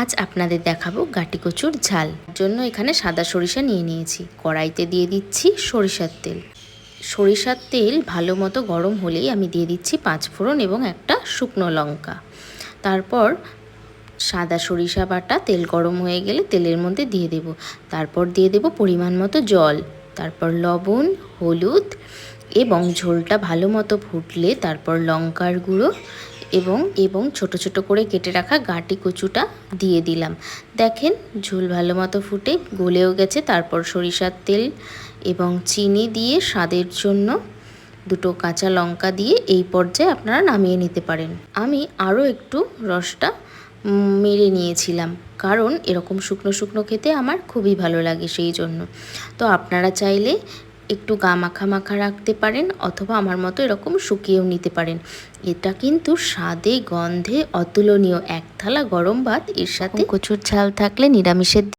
আজ আপনাদের দেখাবো গাটি কচুর ঝাল। জন্য এখানে সাদা সরিষা নিয়ে নিয়েছি। কড়াইতে দিয়ে দিচ্ছি সরিষার তেল। সরিষার তেল ভালো মতো গরম হলেই আমি দিয়ে দিচ্ছি পাঁচ ফোড়ন এবং একটা শুকনো লঙ্কা। তারপর সাদা সরিষা বাটা তেল গরম হয়ে গেলে তেলের মধ্যে দিয়ে দেব। তারপর দিয়ে দেব পরিমাণ মতো জল। তারপর লবণ, হলুদ এবং ঝোলটা ভালো মতো ফুটলে তারপর লঙ্কার গুঁড়ো এবং এবং ছোট ছোট করে কেটে রাখা গাঁটি কচুটা দিয়ে দিলাম। দেখেন, ঝোল ভালো মতো ফুটে গলেও গেছে। তারপর সরিষার তেল এবং চিনি দিয়ে স্বাদের জন্য দুটো কাঁচা লঙ্কা দিয়ে এই পর্যায়ে আপনারা নামিয়ে নিতে পারেন। আমি আরও একটু রসটা মেরে নিয়েছিলাম, কারণ এরকম শুকনো শুকনো খেতে আমার খুবই ভালো লাগে সেই জন্য। তো আপনারা চাইলে একটু গা মাখা মাখা রাখতে পারেন অথবা আমার মতো এরকম শুকিয়েও নিতে পারেন। এটা কিন্তু স্বাদে, গন্ধে অতুলনীয়। এক থালা গরম ভাত, এর সাথে কচুর ঝাল থাকলে নিরামিষের